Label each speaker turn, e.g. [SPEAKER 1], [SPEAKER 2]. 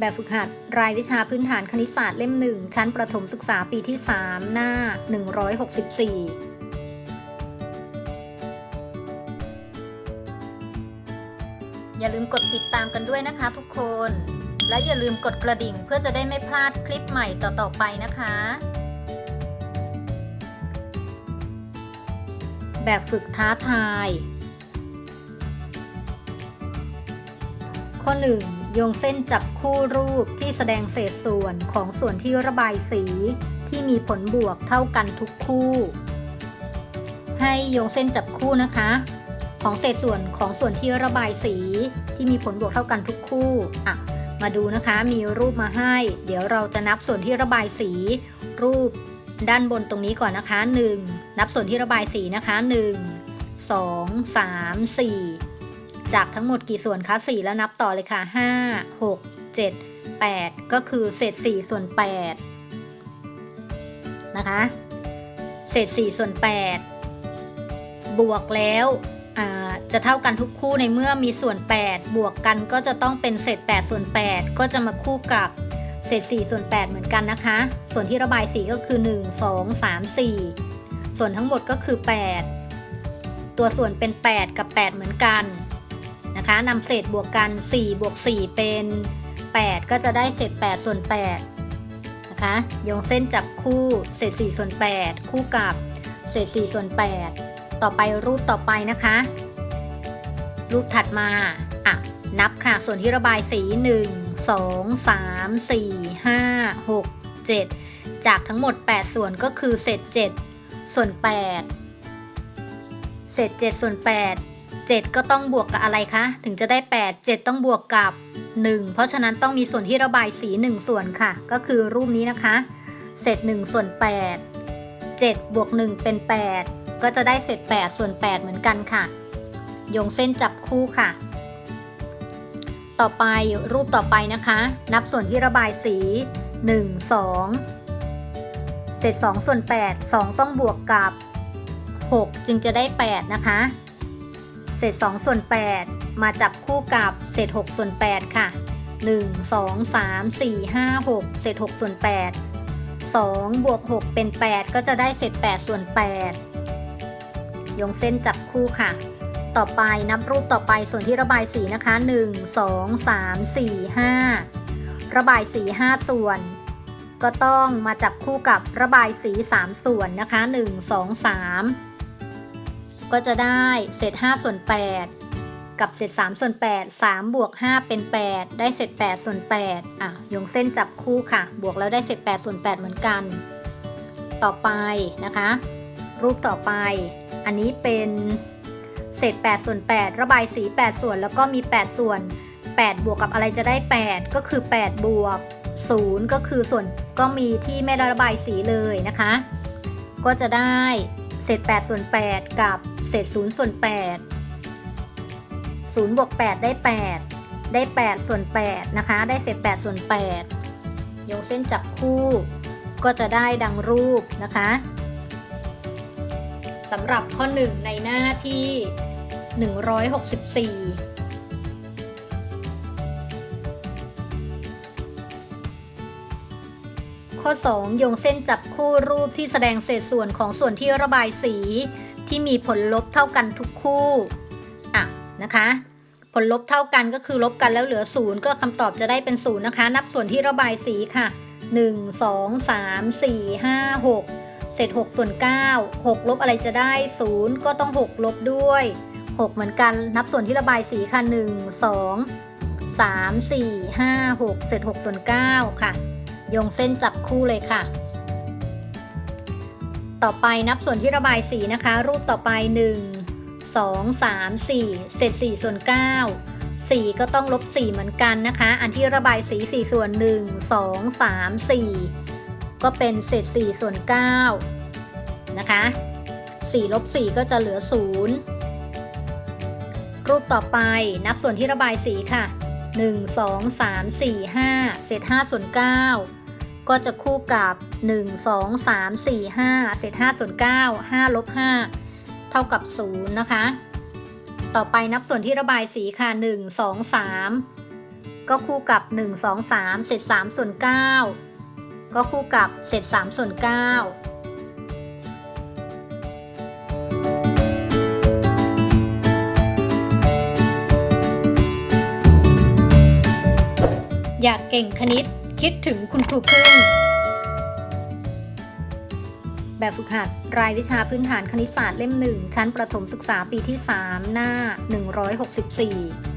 [SPEAKER 1] แบบฝึกหัด รายวิชาพื้นฐานคณิตศาสตร์เล่มหนึ่งชั้นประถมศึกษาปีที่ 3 หน้า 164อย่าลืมกดติดตามกันด้วยนะคะทุกคน และอย่าลืมกดกระดิ่งเพื่อจะได้ไม่พลาดคลิปใหม่ต่อ ๆ ไปนะคะ แบบฝึกท้าทาย ข้อ 1. โยงเส้นจับคู่รูปที่แสดงเศษส่วนของส่วนที่ระบายสีที่มีผลบวกเท่ากันทุกคู่ ให้โยงเส้นจับคู่นะคะ ของเศษส่วนของส่วนที่ระบายสีที่มีผลบวกเท่ากันทุกคู่อะมาดูนะคะมีรูปมาให้ เดี๋ยวเราจะนับส่วนที่ระบายสี รูปด้านบนตรงนี้ก่อนนะคะ 1 นับส่วนที่ระบายสีนะคะ 1 2 3 4 จากทั้งหมดกี่ส่วนคะ 4 แล้วนับต่อเลยค่ะ 5 6 7 8 ก็คือเศษ 4 ส่วน 8 นะคะ เศษ 4 ส่วน 8 บวกแล้วจะเท่ากันทุกคู่ในเมื่อมีส่วน 8 บวกกันก็จะต้องเป็นเศษ 8 ส่วน 8 ก็จะมาคู่กับเศษ 4 ส่วน 8 เหมือนกันนะคะ ส่วนที่ระบายสีก็คือ 1 2 3 4 ส่วนทั้งหมดก็คือ 8 ตัวส่วนเป็น 8 กับ 8 เหมือนกัน นะคะนำเศษบวกกัน 4 บวก 4 เป็น 8 ก็จะได้เศษ 8 ส่วน 8 นะคะโยงเส้นจับคู่เศษ 4 ส่วน 8 คู่กับเศษ 4 ส่วน 8 ต่อไปรูปต่อไปนะคะ รูปถัดมาอะนับค่ะ ส่วนที่ระบายสี 1 2 3 4 5 6 7 จากทั้งหมด 8 ส่วนก็คือเศษ 7 ส่วน 8 เศษ 7 ส่วน 8 7 ก็ต้องบวกกับอะไรคะ ถึงจะได้ 8 7 ต้องบวกกับ 1 เพราะฉะนั้นต้องมีส่วนที่ระบายสี 1 ส่วนค่ะ ก็คือรูปนี้นะคะ เศษ1ส่วน 8 7 บวก 1 เป็น 8 ก็จะได้เศษ 8 ส่วน 8 เหมือนกันค่ะ โยงเส้นจับคู่ค่ะ ต่อไปรูปต่อไปนะคะ นับส่วนที่ระบายสี 1 2 เศษ2ส่วน 8 2 ต้องบวกกับ 6 จึงจะได้ 8 นะคะ เศษ2ส่วน8 มาจับคู่กับเศษ6ส่วน8ค่ะ 1 2 3 4 5 6 เศษ6ส่วน8 2บวก6เป็น 8 ก็จะได้เศษ8ส่วน8ยงเส้นจับคู่ค่ะ ต่อไปนับรูปต่อไปส่วนที่ระบายสีนะคะ 1 2 3 4 5 ระบายสี5ส่วนก็ต้องมาจับคู่กับระบายสี 3 ส่วนนะคะ 1 2 3 ก็จะได้เศษ5ส่วน8 กับเศษ3ส่วน8 3บวก5เป็น 8 ได้เศษ8ส่วน8อะยงเส้นจับคู่ค่ะ บวกแล้วได้เศษ8ส่วน8เหมือนกัน ต่อไปนะคะ รูปต่อไป อันนี้เป็นเศษ8ส่วน8 ระบายสี 8 ส่วนแล้วก็มี 8 ส่วน 8 บวกกับอะไรจะได้ 8 ก็คือ 8 บวก 0 ก็คือส่วนก็มีที่ไม่ระบายสีเลยนะคะ ก็จะได้ ศษ8ส่วน8 กับเศษ0ส่วน8 0บวก8 ได้ 8 ได้ 8 ส่วน 8 นะคะ ได้เศษ8ส่วน 8ยงเส้นจับคู่ก็จะได้ดังรูปนะคะสำหรับข้อ 1 ในหน้าที่ 164 ข้อ 2 โยงเส้นจับคู่รูปที่แสดงเศษส่วนของส่วนที่ระบายสี ที่มีผลลบเท่ากันทุกคู่อะนะคะ ผลลบเท่ากันก็คือลบกันแล้วเหลือ0ก็คำตอบจะได้เป็น0นะคะ นับส่วนที่ระบายสีค่ะ 1 2 3 4 5 6 เศษ 6 ส่วน 9 6 ลบอะไรจะได้ 0 ก็ต้อง 6 ลบด้วย 6 เหมือนกันนับส่วนที่ระบายสีค่ะ 1 2 3 4 5 6 เศษ 6 ส่วน 9 ค่ะ โยงเส้นจับคู่เลยค่ะ ต่อไปนับส่วนที่ระบายสีนะคะ รูปต่อไป 1 2 3 4 เศษ4ส่วน 9 4 ก็ต้องลบ 4 เหมือนกันนะคะ อันที่ระบายสี 4 ส่วน 1 2 3 4 ก็เป็นเศษ 4 ส่วน 9 นะคะ 4 ลบ 4 ก็จะเหลือ 0 รูปต่อไปนับส่วนที่ระบายสีค่ะ 1 2 3 4 5 เศษ 5 ส่วน 9 ก็จะคู่กับ 1 2 3 4 5 เศษ5ส่วน9 5ลบ5เท่ากับ 0 นะคะ ต่อไปนับส่วนที่ระบายสีค่ะ 1 2 3 ก็คู่กับ 1 2 3 เศษ3ส่วน9 ก็คู่กับเศษ3ส่วน9อยากเก่งคณิต คิดถึงคุณครูพึ่ง แบบฝึกหัดรายวิชาพื้นฐานคณิตศาสตร์เล่มหนึ่งชั้นประถมศึกษาปีที่ 3 หน้า 164